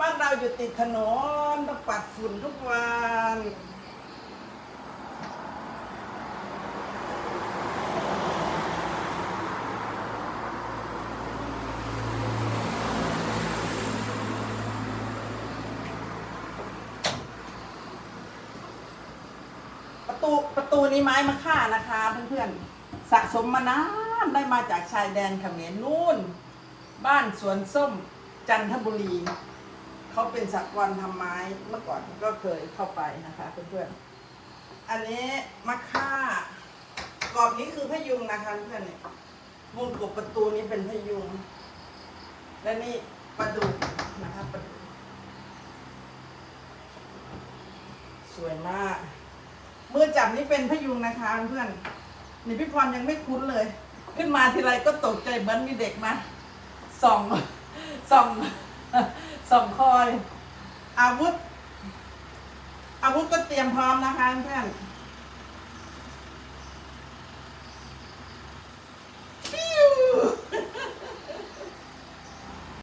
บ้านเราอยู่ติดถนนต้องปัดฝุ่นทุกวันประตูประตูนี้ไม้มะค่านะคะเพื่อนๆสะสมมานานได้มาจากชายแดนเขมรนู่น บ้านสวนส้มจันทบุรี เขาเป็นสักวันทำไม้เมื่อก่อนก็เคยเข้าไปนะคะเพื่อนๆ อันนี้มะค่ากรอบนี้คือพยุงนะคะเพื่อนเนี่ยวงกบประตูนี้เป็นพยุง และนี่ประดุกนะคะประดุกสวยมากมือจับนี่เป็นพยุงนะคะเพื่อนนี่พี่พรยังไม่คุ้นเลย ขึ้นมาทีไรก็ตกใจเหมือนมีเด็กมาส่องส่อง สองคอยอาวุธ อาวุธก็เตรียมพร้อมนะคะเพื่อน